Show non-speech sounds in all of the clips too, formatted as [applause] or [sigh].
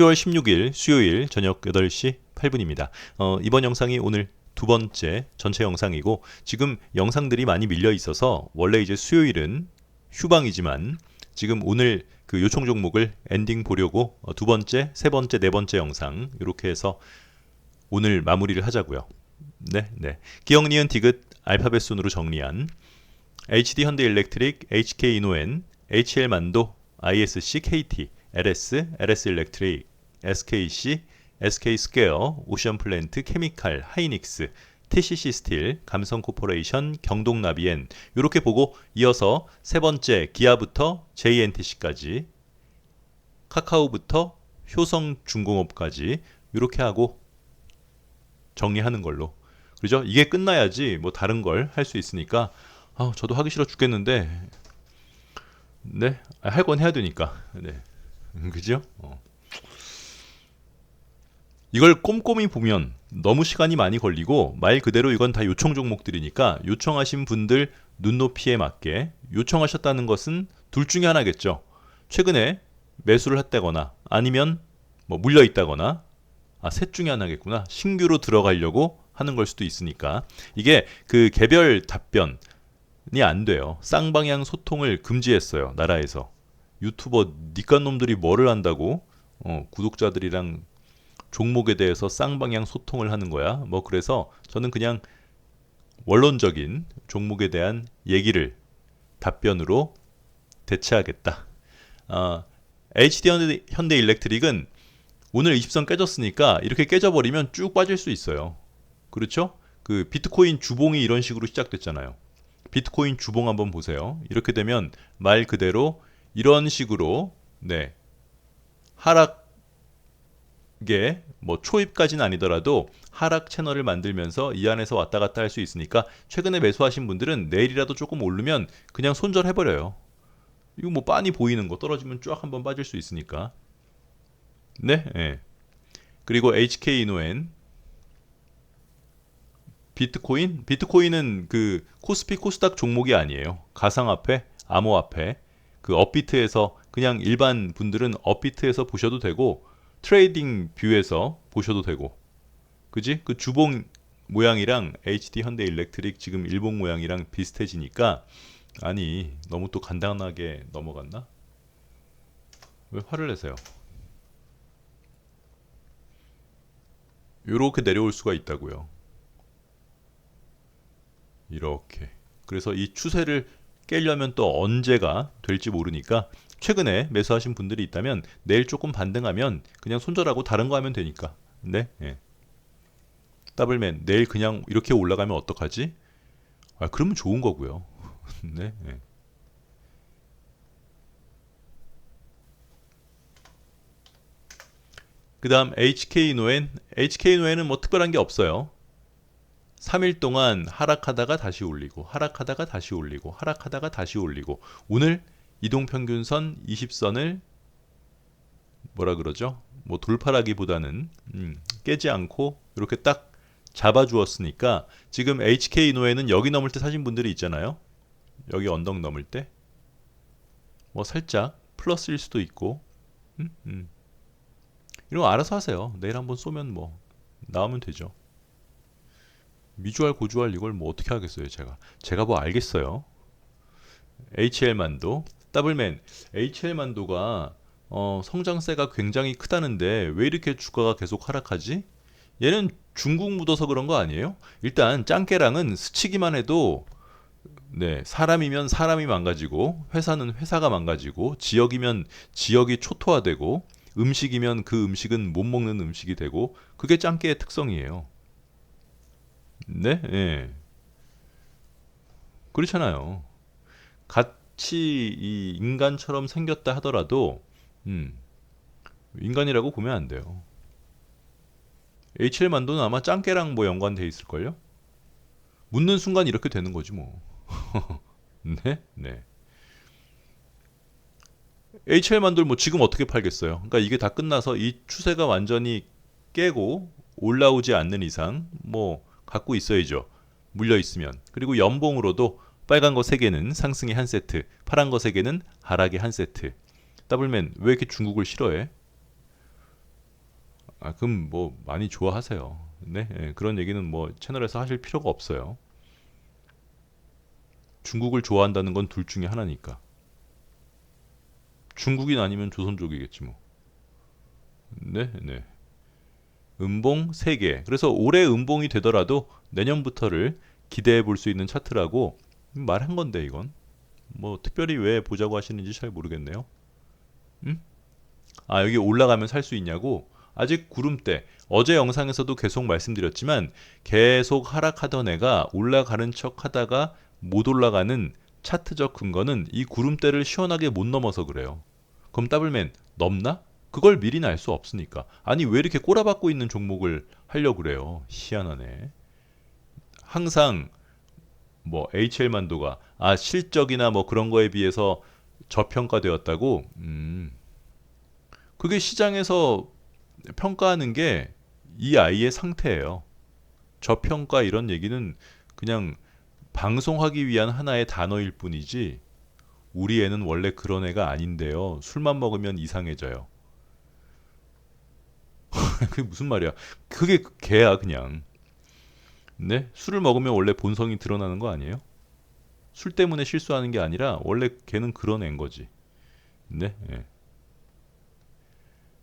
10월 16일 수요일 저녁 8시 8분입니다. 어, 이번 영상이 오늘 두 번째 전체 영상이고 지금 영상들이 많이 밀려 있어서 원래 이제 수요일은 휴방이지만 지금 오늘 그 요청 종목을 엔딩 보려고 어, 두 번째, 세 번째, 네 번째 영상 이렇게 해서 오늘 마무리를 하자고요. 네, 네. 기억 니은 디귿 알파벳 순으로 정리한 HD 현대 일렉트릭, HK 이노엔, HL 만도, ISC KT, LS, LS 일렉트릭, SKC, SK 스퀘어, 오션 플랜트, 케미칼, 하이닉스, TCC 스틸, 감성 코퍼레이션, 경동 나비엔 이렇게 보고 이어서 세 번째 기아부터 JNTC까지 카카오부터 효성 중공업까지 이렇게 하고 정리하는 걸로 그죠? 이게 끝나야지 뭐 다른 걸 할 수 있으니까 아, 저도 하기 싫어 죽겠는데 네, 할 건 해야 되니까. 네. [laughs] 그죠? 어. 이걸 꼼꼼히 보면 너무 시간이 많이 걸리고 말 그대로 이건 다 요청 종목들이니까 요청하신 분들 눈높이에 맞게 요청하셨다는 것은 둘 중에 하나겠죠. 최근에 매수를 했다거나 아니면 뭐 물려 있다거나 아, 셋 중에 하나겠구나. 신규로 들어가려고 하는 걸 수도 있으니까 이게 그 개별 답변 안 돼요. 쌍방향 소통을 금지했어요. 나라에서. 유튜버 니깐 놈들이 뭐를 한다고 어, 구독자들이랑 종목에 대해서 쌍방향 소통을 하는 거야. 뭐 그래서 저는 그냥 원론적인 종목에 대한 얘기를 답변으로 대체하겠다. 어, HD 현대 일렉트릭은 오늘 20선 깨졌으니까 이렇게 깨져버리면 쭉 빠질 수 있어요. 그렇죠? 그 비트코인 주봉이 이런 식으로 시작됐잖아요. 비트코인 주봉 한번 보세요. 이렇게 되면 말 그대로 이런 식으로 네 하락 에뭐 초입까지는 아니더라도 하락 채널을 만들면서 이 안에서 왔다 갔다 할 수 있으니까 최근에 매수하신 분들은 내일이라도 조금 오르면 그냥 손절해 버려요. 이거 뭐 빤히 보이는 거 떨어지면 쫙 한번 빠질 수 있으니까. 네. 네. 그리고 HK 이노엔 비트코인? 비트코인은 그 코스피 코스닥 종목이 아니에요. 가상화폐, 암호화폐. 그 업비트에서 그냥 일반 분들은 업비트에서 보셔도 되고 트레이딩 뷰에서 보셔도 되고. 그지? 그 주봉 모양이랑 HD 현대 일렉트릭 지금 일본 모양이랑 비슷해지니까 아니 너무 또 간단하게 넘어갔나? 왜 화를 내세요? 요렇게 내려올 수가 있다고요. 이렇게. 그래서 이 추세를 깨려면 또 언제가 될지 모르니까 최근에 매수하신 분들이 있다면 내일 조금 반등하면 그냥 손절하고 다른 거 하면 되니까. 네. 예. 더블맨 내일 그냥 이렇게 올라가면 어떡하지? 아, 그러면 좋은 거고요. [laughs] 네. 예. 그 다음 HK 노엔 HK 노엔은 뭐 특별한 게 없어요. 3일 동안 하락하다가 다시 올리고 하락하다가 다시 올리고 하락하다가 다시 올리고 오늘 이동평균선 20선을 뭐라 그러죠? 뭐 돌파라기보다는 음, 깨지 않고 이렇게 딱 잡아주었으니까 지금 HK 노에는 여기 넘을 때 사신 분들이 있잖아요. 여기 언덕 넘을 때 뭐 살짝 플러스일 수도 있고 음, 음. 이런 거 알아서 하세요. 내일 한번 쏘면 뭐 나오면 되죠. 미주알 고주알 이걸 뭐 어떻게 하겠어요 제가 제가 뭐 알겠어요 HL만도 더블맨 HL만도가 어, 성장세가 굉장히 크다는데 왜 이렇게 주가가 계속 하락하지? 얘는 중국 묻어서 그런 거 아니에요? 일단 짱깨랑은 스치기만 해도 네, 사람이면 사람이 망가지고 회사는 회사가 망가지고 지역이면 지역이 초토화되고 음식이면 그 음식은 못 먹는 음식이 되고 그게 짱깨의 특성이에요. 네, 예. 그렇잖아요. 같이 이 인간처럼 생겼다 하더라도, 음, 인간이라고 보면 안 돼요. HL 만도는 아마 짱깨랑 뭐 연관돼 있을걸요? 묻는 순간 이렇게 되는 거지 뭐. [laughs] 네, 네. HL 만도를 뭐 지금 어떻게 팔겠어요? 그러니까 이게 다 끝나서 이 추세가 완전히 깨고 올라오지 않는 이상, 뭐 갖고 있어야죠. 물려 있으면. 그리고 연봉으로도 빨간 거 3개는 상승의 한 세트, 파란 거 3개는 하락의 한 세트. 더블맨 왜 이렇게 중국을 싫어해? 아 그럼 뭐 많이 좋아하세요. 네, 예, 그런 얘기는 뭐 채널에서 하실 필요가 없어요. 중국을 좋아한다는 건 둘 중에 하나니까. 중국인 아니면 조선족이겠지 뭐. 네, 네. 음봉 3개. 그래서 올해 음봉이 되더라도 내년부터를 기대해 볼 수 있는 차트라고 말한 건데 이건. 뭐 특별히 왜 보자고 하시는지 잘 모르겠네요. 음? 아, 여기 올라가면 살 수 있냐고? 아직 구름대. 어제 영상에서도 계속 말씀드렸지만 계속 하락하던 애가 올라가는 척 하다가 못 올라가는 차트적 근거는 이 구름대를 시원하게 못 넘어서 그래요. 그럼 더블맨 넘나? 그걸 미리는 알 수 없으니까. 아니 왜 이렇게 꼬라박고 있는 종목을 하려 고 그래요. 희한하네. 항상 뭐 HL만도가 아 실적이나 뭐 그런 거에 비해서 저평가되었다고. 음. 그게 시장에서 평가하는 게 이 아이의 상태예요. 저평가 이런 얘기는 그냥 방송하기 위한 하나의 단어일 뿐이지 우리 애는 원래 그런 애가 아닌데요. 술만 먹으면 이상해져요. [laughs] 그게 무슨 말이야? 그게 개야 그냥. 네? 술을 먹으면 원래 본성이 드러나는 거 아니에요? 술 때문에 실수하는 게 아니라 원래 걔는 그런 애인 거지. 네. 네.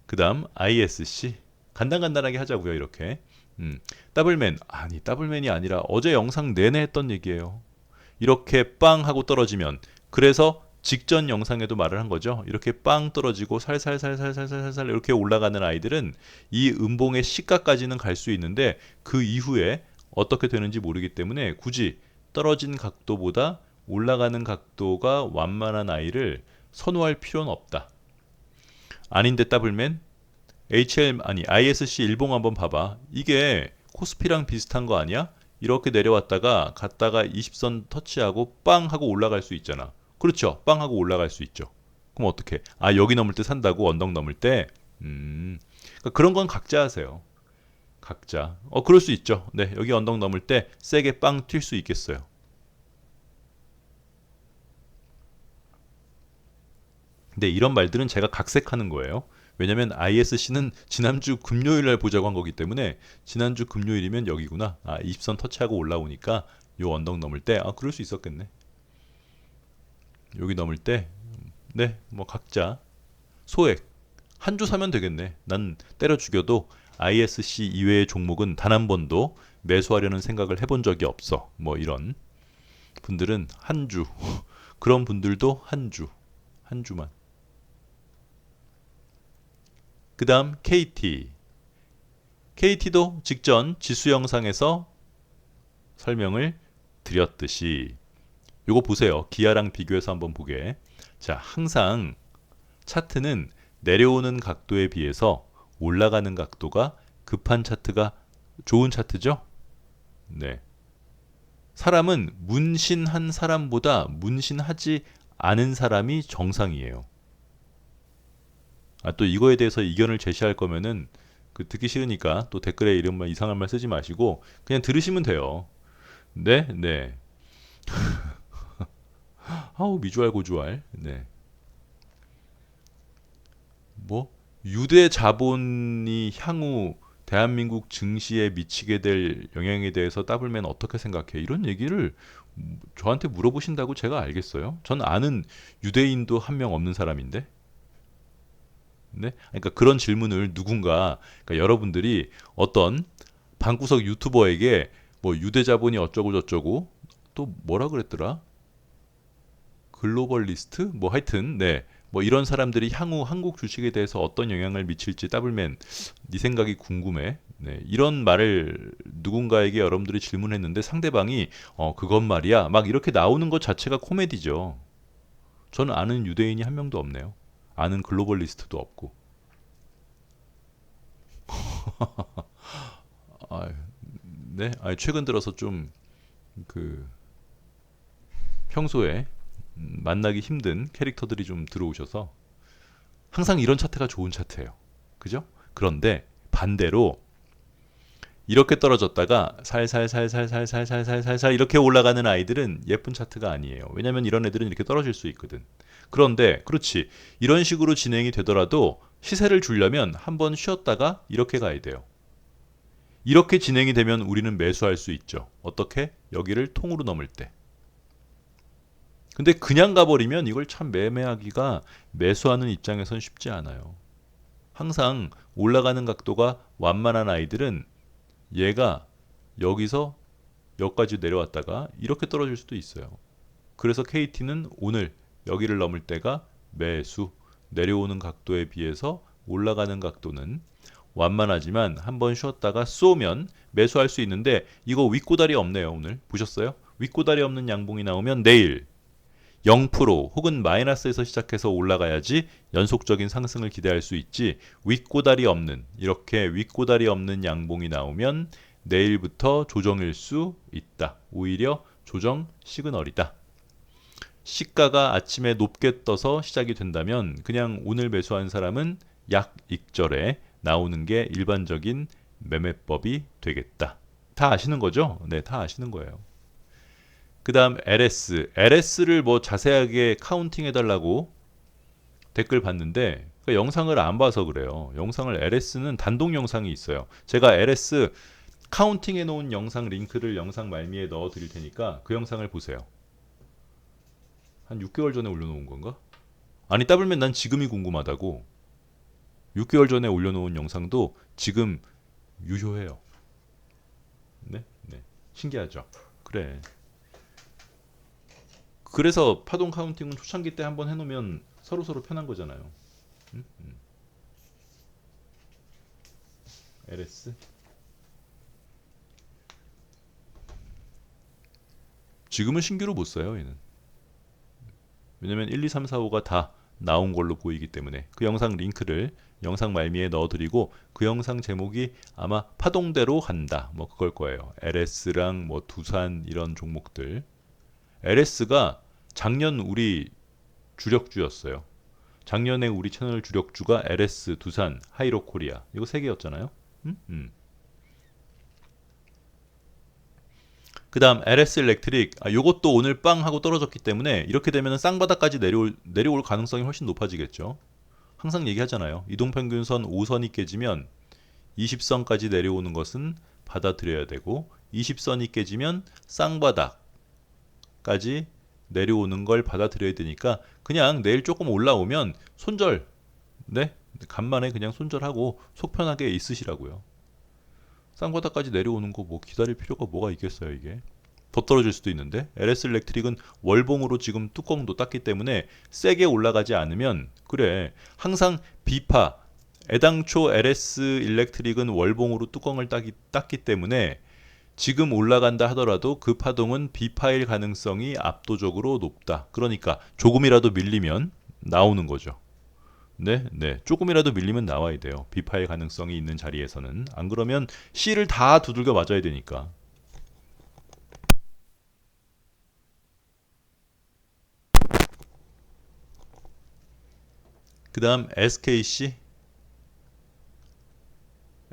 그다음 ISC 간단간단하게 하자고요 이렇게. 음, 더블맨 아니 더블맨이 아니라 어제 영상 내내 했던 얘기예요. 이렇게 빵 하고 떨어지면 그래서 직전 영상에도 말을 한 거죠. 이렇게 빵 떨어지고 살살살살살살살 이렇게 올라가는 아이들은 이 음봉의 시가까지는 갈 수 있는데 그 이후에 어떻게 되는지 모르기 때문에 굳이 떨어진 각도보다 올라가는 각도가 완만한 아이를 선호할 필요는 없다. 아닌데 더블맨 HL 아니 ISC 일봉 한번 봐봐. 이게 코스피랑 비슷한 거 아니야? 이렇게 내려왔다가 갔다가 20선 터치하고 빵 하고 올라갈 수 있잖아. 그렇죠. 빵 하고 올라갈 수 있죠. 그럼 어떻게? 아 여기 넘을 때 산다고 언덕 넘을 때. 음. 그러니까 그런 건 각자 하세요. 각자. 어 그럴 수 있죠. 네 여기 언덕 넘을 때 세게 빵 튈 수 있겠어요. 근데 이런 말들은 제가 각색하는 거예요. 왜냐면 ISC는 지난주 금요일 날 보자고 한 거기 때문에 지난주 금요일이면 여기구나. 아, 20선 터치하고 올라오니까 요 언덕 넘을 때 아, 그럴 수 있었겠네. 여기 넘을 때 네, 뭐 각자 소액 한 주 사면 되겠네. 난 때려 죽여도 ISC 이외의 종목은 단 한 번도 매수하려는 생각을 해본 적이 없어. 뭐 이런 분들은 한 주. [laughs] 그런 분들도 한 주. 한 주만. 그 다음 KT. KT도 직전 지수 영상에서 설명을 드렸듯이 요거 보세요. 기아랑 비교해서 한번 보게. 자, 항상 차트는 내려오는 각도에 비해서 올라가는 각도가 급한 차트가 좋은 차트죠? 네. 사람은 문신한 사람보다 문신하지 않은 사람이 정상이에요. 아, 또 이거에 대해서 이견을 제시할 거면은 그 듣기 싫으니까 또 댓글에 이런 말 이상한 말 쓰지 마시고 그냥 들으시면 돼요. 네, 네. [laughs] 아우 미주알 고주알. 네. 뭐 유대 자본이 향후 대한민국 증시에 미치게 될 영향에 대해서 더블맨 어떻게 생각해? 이런 얘기를 저한테 물어보신다고 제가 알겠어요? 전 아는 유대인도 한 명 없는 사람인데. 네? 그러니까 그런 질문을 누군가 그러니까 여러분들이 어떤 방구석 유튜버에게 뭐 유대 자본이 어쩌고 저쩌고 또 뭐라 그랬더라? 글로벌리스트? 뭐 하여튼 네. 뭐 이런 사람들이 향후 한국 주식에 대해서 어떤 영향을 미칠지 더블맨 네 생각이 궁금해. 네, 이런 말을 누군가에게 여러분들이 질문했는데 상대방이 어 그건 말이야 막 이렇게 나오는 것 자체가 코미디죠. 저는 아는 유대인이 한 명도 없네요. 아는 글로벌리스트도 없고. [laughs] 아, 네, 아, 최근 들어서 좀 그 평소에 만나기 힘든 캐릭터들이 좀 들어오셔서 항상 이런 차트가 좋은 차트예요. 그죠? 그런데 반대로 이렇게 떨어졌다가 살살살살살살살살살 이렇게 올라가는 아이들은 예쁜 차트가 아니에요. 왜냐면 이런 애들은 이렇게 떨어질 수 있거든. 그런데 그렇지. 이런 식으로 진행이 되더라도 시세를 주려면 한번 쉬었다가 이렇게 가야 돼요. 이렇게 진행이 되면 우리는 매수할 수 있죠. 어떻게? 여기를 통으로 넘을 때. 근데 그냥 가버리면 이걸 참 매매하기가 매수하는 입장에선 쉽지 않아요. 항상 올라가는 각도가 완만한 아이들은 얘가 여기서 여기까지 내려왔다가 이렇게 떨어질 수도 있어요. 그래서 KT는 오늘 여기를 넘을 때가 매수, 내려오는 각도에 비해서 올라가는 각도는 완만하지만 한번 쉬었다가 쏘면 매수할 수 있는데 이거 윗고다리 없네요 오늘 보셨어요? 윗고다리 없는 양봉이 나오면 내일 0% 혹은 마이너스에서 시작해서 올라가야지 연속적인 상승을 기대할 수 있지 윗고다리 없는 이렇게 윗고다리 없는 양봉이 나오면 내일부터 조정일 수 있다. 오히려 조정 시그널이다. 시가가 아침에 높게 떠서 시작이 된다면 그냥 오늘 매수한 사람은 약 익절에 나오는 게 일반적인 매매법이 되겠다. 다 아시는 거죠? 네, 다 아시는 거예요. 그 다음 LS. LS를 뭐 자세하게 카운팅 해달라고 댓글 봤는데 그 영상을 안 봐서 그래요. 영상을 LS는 단독 영상이 있어요. 제가 LS 카운팅 해놓은 영상 링크를 영상 말미에 넣어 드릴 테니까 그 영상을 보세요. 한 6개월 전에 올려놓은 건가? 아니 따블면 난 지금이 궁금하다고. 6개월 전에 올려놓은 영상도 지금 유효해요. 네, 네, 신기하죠. 그래. 그래서 파동 카운팅은 초창기 때 한번 해놓으면 서로 서로 편한 거잖아요. 음? 음. LS 지금은 신규로 못 써요, 얘는. 왜냐면 1, 2, 3, 4, 5가 다 나온 걸로 보이기 때문에 그 영상 링크를 영상 말미에 넣어드리고 그 영상 제목이 아마 파동대로 간다 뭐 그걸 거예요. LS랑 뭐 두산 이런 종목들 LS가 작년 우리 주력주였어요. 작년에 우리 채널 주력주가 LS, 두산, 하이로 코리아 이거 세 개였잖아요. 음? 음. 그다음 LS 일렉트릭 아, 요것도 오늘 빵 하고 떨어졌기 때문에 이렇게 되면 쌍바닥까지 내려올 내려올 가능성이 훨씬 높아지겠죠. 항상 얘기하잖아요. 이동평균선 5선이 깨지면 20선까지 내려오는 것은 받아들여야 되고 20선이 깨지면 쌍바닥 까지 내려오는 걸 받아들여야 되니까 그냥 내일 조금 올라오면 손절 네? 간만에 그냥 손절하고 속 편하게 있으시라고요. 쌍바닥까지 내려오는 거 뭐 기다릴 필요가 뭐가 있겠어요 이게? 더 떨어질 수도 있는데? LS 일렉트릭은 월봉으로 지금 뚜껑도 땄기 때문에 세게 올라가지 않으면 그래. 항상 비파 애당초 LS 일렉트릭은 월봉으로 뚜껑을 따기, 땄기 때문에 지금 올라간다 하더라도 그 파동은 비파일 가능성이 압도적으로 높다. 그러니까 조금이라도 밀리면 나오는 거죠. 네, 네. 조금이라도 밀리면 나와야 돼요. 비파일 가능성이 있는 자리에서는. 안 그러면 C를 다 두들겨 맞아야 되니까. 그 다음 SKC.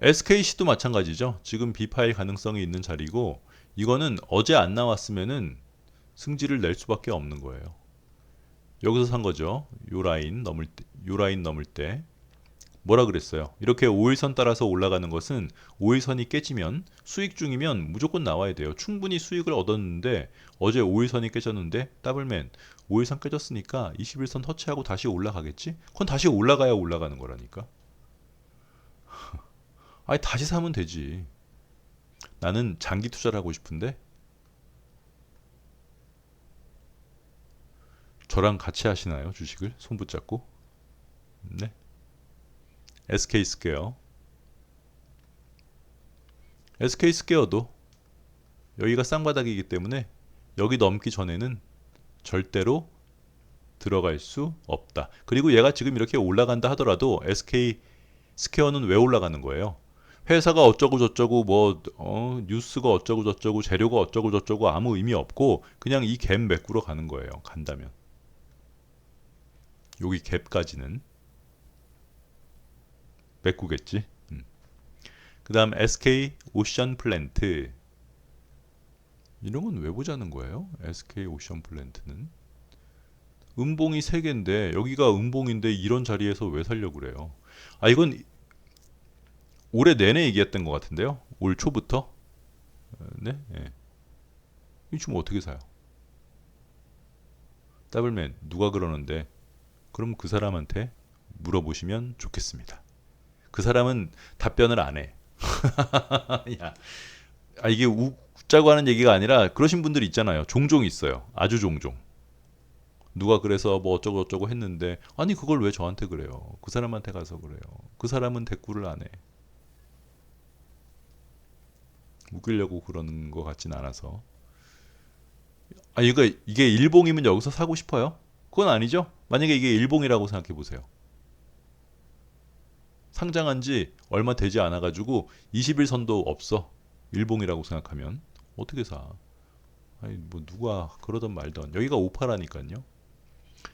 SKC도 마찬가지죠. 지금 비파일 가능성이 있는 자리고 이거는 어제 안 나왔으면은 승지를 낼 수밖에 없는 거예요. 여기서 산 거죠. 요 라인 넘을 때, 요 라인 넘을 때 뭐라 그랬어요? 이렇게 5일선 따라서 올라가는 것은 5일선이 깨지면 수익 중이면 무조건 나와야 돼요. 충분히 수익을 얻었는데 어제 5일선이 깨졌는데 더블맨 5일선 깨졌으니까 21선 터치하고 다시 올라가겠지? 그건 다시 올라가야 올라가는 거라니까. 아니 다시 사면 되지. 나는 장기 투자를 하고 싶은데 저랑 같이 하시나요? 주식을 손 붙잡고? 네. SK 스퀘어. SK 스퀘어도 여기가 쌍바닥이기 때문에 여기 넘기 전에는 절대로 들어갈 수 없다. 그리고 얘가 지금 이렇게 올라간다 하더라도 SK 스퀘어는 왜 올라가는 거예요? 회사가 어쩌고 저쩌고 뭐 어, 뉴스가 어쩌고 저쩌고 재료가 어쩌고 저쩌고 아무 의미 없고 그냥 이 갭 메꾸러 가는 거예요. 간다면. 여기 갭까지는 메꾸겠지. 음. 그 다음 SK 오션 플랜트 이런 건 왜 보자는 거예요? SK 오션 플랜트는 음봉이 3개인데 여기가 음봉인데 이런 자리에서 왜 살려고 그래요? 아 이건 올해 내내 얘기했던 것 같은데요. 올 초부터. 어, 네. 예. 이 주면 어떻게 사요? 더블맨 누가 그러는데 그럼 그 사람한테 물어보시면 좋겠습니다. 그 사람은 답변을 안 해. [laughs] 야, 아 이게 웃자고 하는 얘기가 아니라 그러신 분들이 있잖아요. 종종 있어요. 아주 종종. 누가 그래서 뭐 어쩌고 저쩌고 했는데 아니 그걸 왜 저한테 그래요? 그 사람한테 가서 그래요. 그 사람은 대꾸를 안 해. 웃기려고 그러는 것 같진 않아서. 아 이거 이게 일봉이면 여기서 사고 싶어요? 그건 아니죠. 만약에 이게 일봉이라고 생각해 보세요. 상장한 지 얼마 되지 않아 가지고 20일 선도 없어. 일봉이라고 생각하면 어떻게 사? 아니 뭐 누가 그러던 말던 여기가 오파라니까요.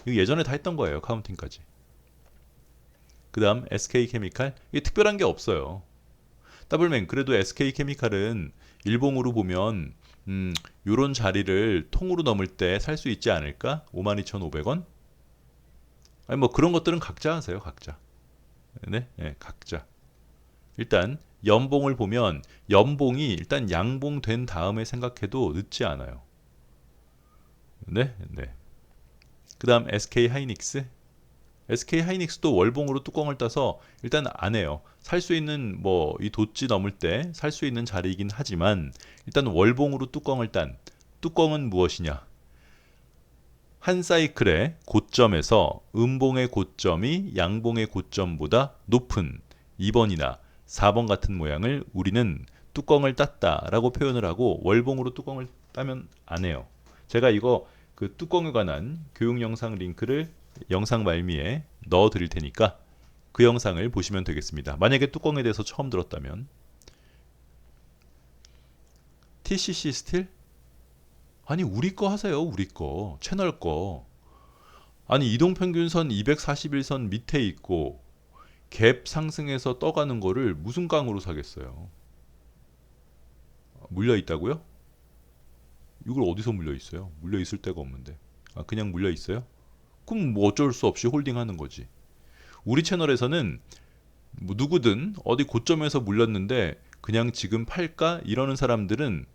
이거 예전에 다 했던 거예요. 카운팅까지. 그다음 SK 케미칼 이게 특별한 게 없어요. 더블맨 그래도 SK 케미칼은 일봉으로 보면 음, 요런 자리를 통으로 넘을 때 살 수 있지 않을까? 52,500원? 아니 뭐 그런 것들은 각자 하세요, 각자. 네, 네, 각자. 일단 연봉을 보면 연봉이 일단 양봉 된 다음에 생각해도 늦지 않아요. 네, 네. 그다음 SK 하이닉스. SK 하이닉스도 월봉으로 뚜껑을 따서 일단 안 해요. 살 수 있는 뭐 이 도치 넘을 때 살 수 있는 자리이긴 하지만 일단 월봉으로 뚜껑을 딴 뚜껑은 무엇이냐? 한 사이클의 고점에서 음봉의 고점이 양봉의 고점보다 높은 2번이나 4번 같은 모양을 우리는 뚜껑을 땄다라고 표현을 하고 월봉으로 뚜껑을 따면 안 해요. 제가 이거 그 뚜껑에 관한 교육 영상 링크를 영상 말미에 넣어 드릴 테니까 그 영상을 보시면 되겠습니다. 만약에 뚜껑에 대해서 처음 들었다면 TCC 스틸? 아니 우리 거 하세요. 우리 거. 채널 거. 아니 이동평균선 241선 밑에 있고 갭 상승해서 떠가는 거를 무슨 깡으로 사겠어요? 물려 있다고요? 이걸 어디서 물려 있어요? 물려 있을 데가 없는데. 아, 그냥 물려 있어요? 그럼 뭐 어쩔 수 없이 홀딩하는 거지. 우리 채널에서는 뭐 누구든 어디 고점에서 물렸는데 그냥 지금 팔까 이러는 사람들은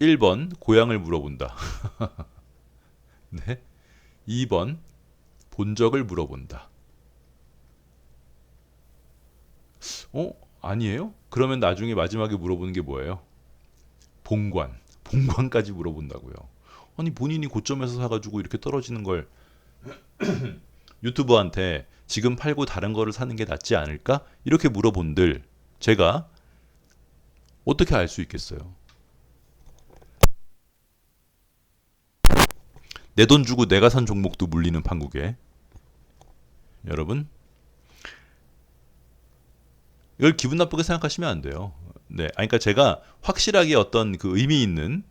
1번 고향을 물어본다. [laughs] 네. 2번 본 적을 물어본다. 어? 아니에요? 그러면 나중에 마지막에 물어보는 게 뭐예요? 봉관. 봉관까지 물어본다고요. 아니 본인이 고점에서 사가지고 이렇게 떨어지는 걸 유튜버한테 지금 팔고 다른 거를 사는 게 낫지 않을까? 이렇게 물어본들 제가 어떻게 알 수 있겠어요? 내 돈 주고 내가 산 종목도 물리는 판국에 여러분 이걸 기분 나쁘게 생각하시면 안 돼요. 네, 아니, 그러니까 제가 확실하게 어떤 그 의미 있는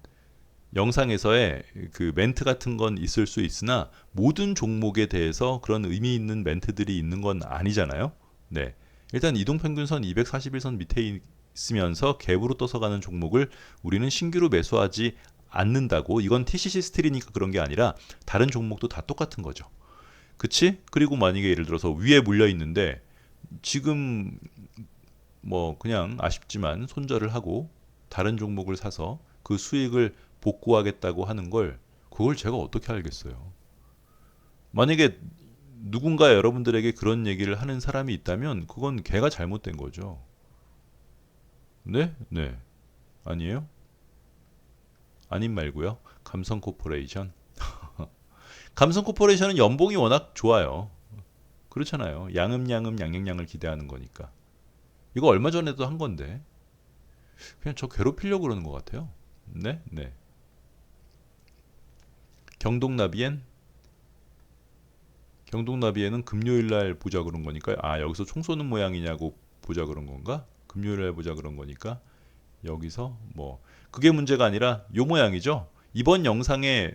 영상에서의 그 멘트 같은 건 있을 수 있으나 모든 종목에 대해서 그런 의미 있는 멘트들이 있는 건 아니잖아요. 네. 일단 이동평균선 241선 밑에 있으면서 갭으로 떠서 가는 종목을 우리는 신규로 매수하지 않는다고 이건 TCC 스틸이니까 그런 게 아니라 다른 종목도 다 똑같은 거죠. 그치? 그리고 만약에 예를 들어서 위에 물려 있는데 지금 뭐 그냥 아쉽지만 손절을 하고 다른 종목을 사서 그 수익을 복구하겠다고 하는 걸 그걸 제가 어떻게 알겠어요. 만약에 누군가 여러분들에게 그런 얘기를 하는 사람이 있다면 그건 걔가 잘못된 거죠. 네? 네. 아니에요? 아님 말고요. 감성 코퍼레이션. [laughs] 감성 코퍼레이션은 연봉이 워낙 좋아요. 그렇잖아요. 양음 양음 양양양을 기대하는 거니까. 이거 얼마 전에도 한 건데 그냥 저 괴롭히려고 그러는 것 같아요. 네, 네. 경동나비엔 경동나비에는 금요일 날 보자 그런 거니까 아 여기서 총 쏘는 모양이냐고 보자 그런 건가? 금요일 날 보자 그런 거니까 여기서 뭐 그게 문제가 아니라 요 모양이죠. 이번 영상에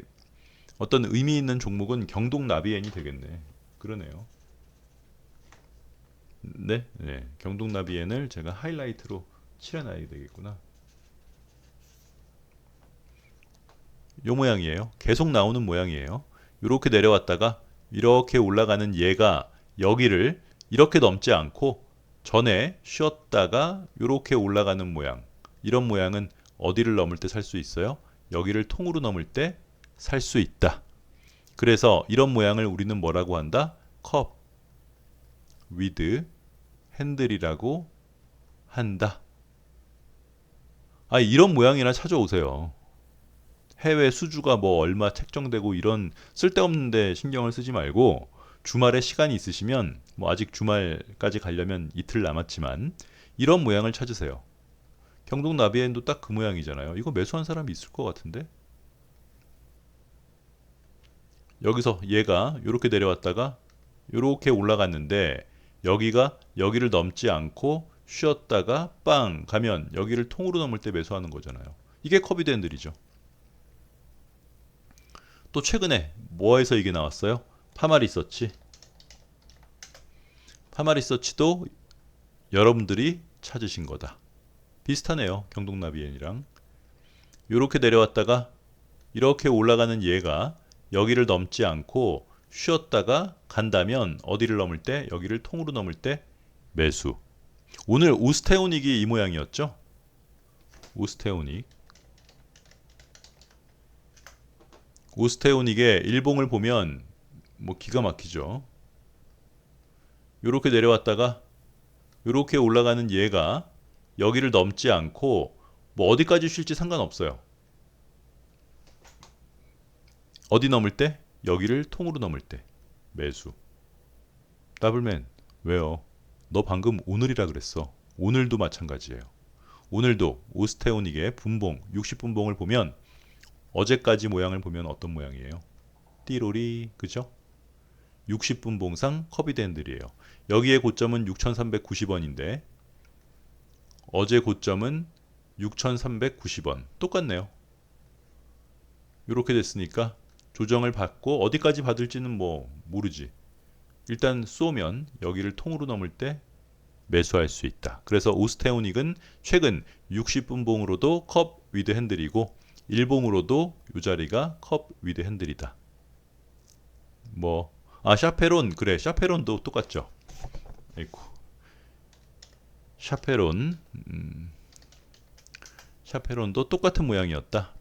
어떤 의미 있는 종목은 경동나비엔이 되겠네. 그러네요. 네, 네. 경동나비엔을 제가 하이라이트로 칠해놔야 되겠구나. 요 모양이에요. 계속 나오는 모양이에요. 이렇게 내려왔다가 이렇게 올라가는 얘가 여기를 이렇게 넘지 않고 전에 쉬었다가 이렇게 올라가는 모양. 이런 모양은 어디를 넘을 때 살 수 있어요? 여기를 통으로 넘을 때 살 수 있다. 그래서 이런 모양을 우리는 뭐라고 한다? 컵 위드 핸들이라고 한다. 아, 이런 모양이나 찾아오세요. 해외 수주가 뭐 얼마 책정되고 이런 쓸데없는데 신경을 쓰지 말고 주말에 시간이 있으시면 뭐 아직 주말까지 가려면 이틀 남았지만 이런 모양을 찾으세요. 경동 나비엔도 딱 그 모양이잖아요. 이거 매수한 사람이 있을 것 같은데? 여기서 얘가 이렇게 내려왔다가 이렇게 올라갔는데 여기가 여기를 넘지 않고 쉬었다가 빵 가면 여기를 통으로 넘을 때 매수하는 거잖아요. 이게 커비드 핸들이죠. 또 최근에 뭐에서 이게 나왔어요? 파마 리서치. 파마 리서치도 여러분들이 찾으신 거다. 비슷하네요. 경동나비엔이랑. 이렇게 내려왔다가 이렇게 올라가는 얘가 여기를 넘지 않고 쉬었다가 간다면 어디를 넘을 때 여기를 통으로 넘을 때 매수. 오늘 우스테오닉이 이 모양이었죠? 우스테오닉. 우스테오닉의 일봉을 보면 뭐 기가 막히죠. 이렇게 내려왔다가 이렇게 올라가는 얘가 여기를 넘지 않고 뭐 어디까지 쉴지 상관없어요. 어디 넘을 때? 여기를 통으로 넘을 때 매수. 더블맨 왜요? 너 방금 오늘이라 그랬어. 오늘도 마찬가지예요. 오늘도 오스테오닉의 분봉 60분봉을 보면 어제까지 모양을 보면 어떤 모양이에요? 띠로리 그죠? 60분 봉상 커비드 핸들이에요. 여기의 고점은 6,390원인데 어제 고점은 6,390원 똑같네요. 이렇게 됐으니까 조정을 받고 어디까지 받을지는 뭐 모르지. 일단 쏘면 여기를 통으로 넘을 때 매수할 수 있다. 그래서 오스테오닉은 최근 60분봉으로도 컵 위드 핸들이고 일봉으로도 이 자리가 컵 위드 핸들이다. 뭐 아 샤페론 그래 샤페론도 똑같죠. 아이고 샤페론 음, 샤페론도 똑같은 모양이었다.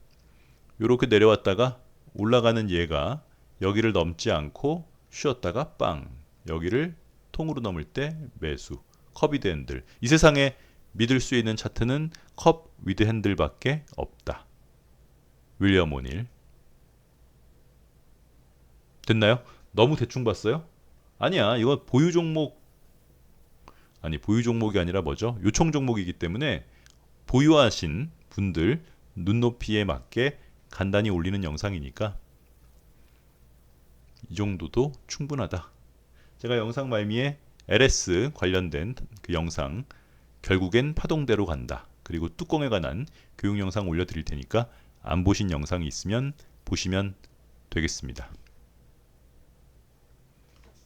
이렇게 내려왔다가 올라가는 얘가 여기를 넘지 않고 쉬었다가 빵 여기를 통으로 넘을 때 매수 컵 위드 핸들 이 세상에 믿을 수 있는 차트는 컵 위드 핸들밖에 없다. 윌리엄 오닐 됐나요? 너무 대충 봤어요? 아니야 이건 보유 종목 아니 보유 종목이 아니라 뭐죠? 요청 종목이기 때문에 보유하신 분들 눈높이에 맞게 간단히 올리는 영상이니까 이 정도도 충분하다. 제가 영상 말미에 LS 관련된 그 영상 결국엔 파동대로 간다. 그리고 뚜껑에 관한 교육 영상 올려드릴 테니까 안 보신 영상이 있으면 보시면 되겠습니다.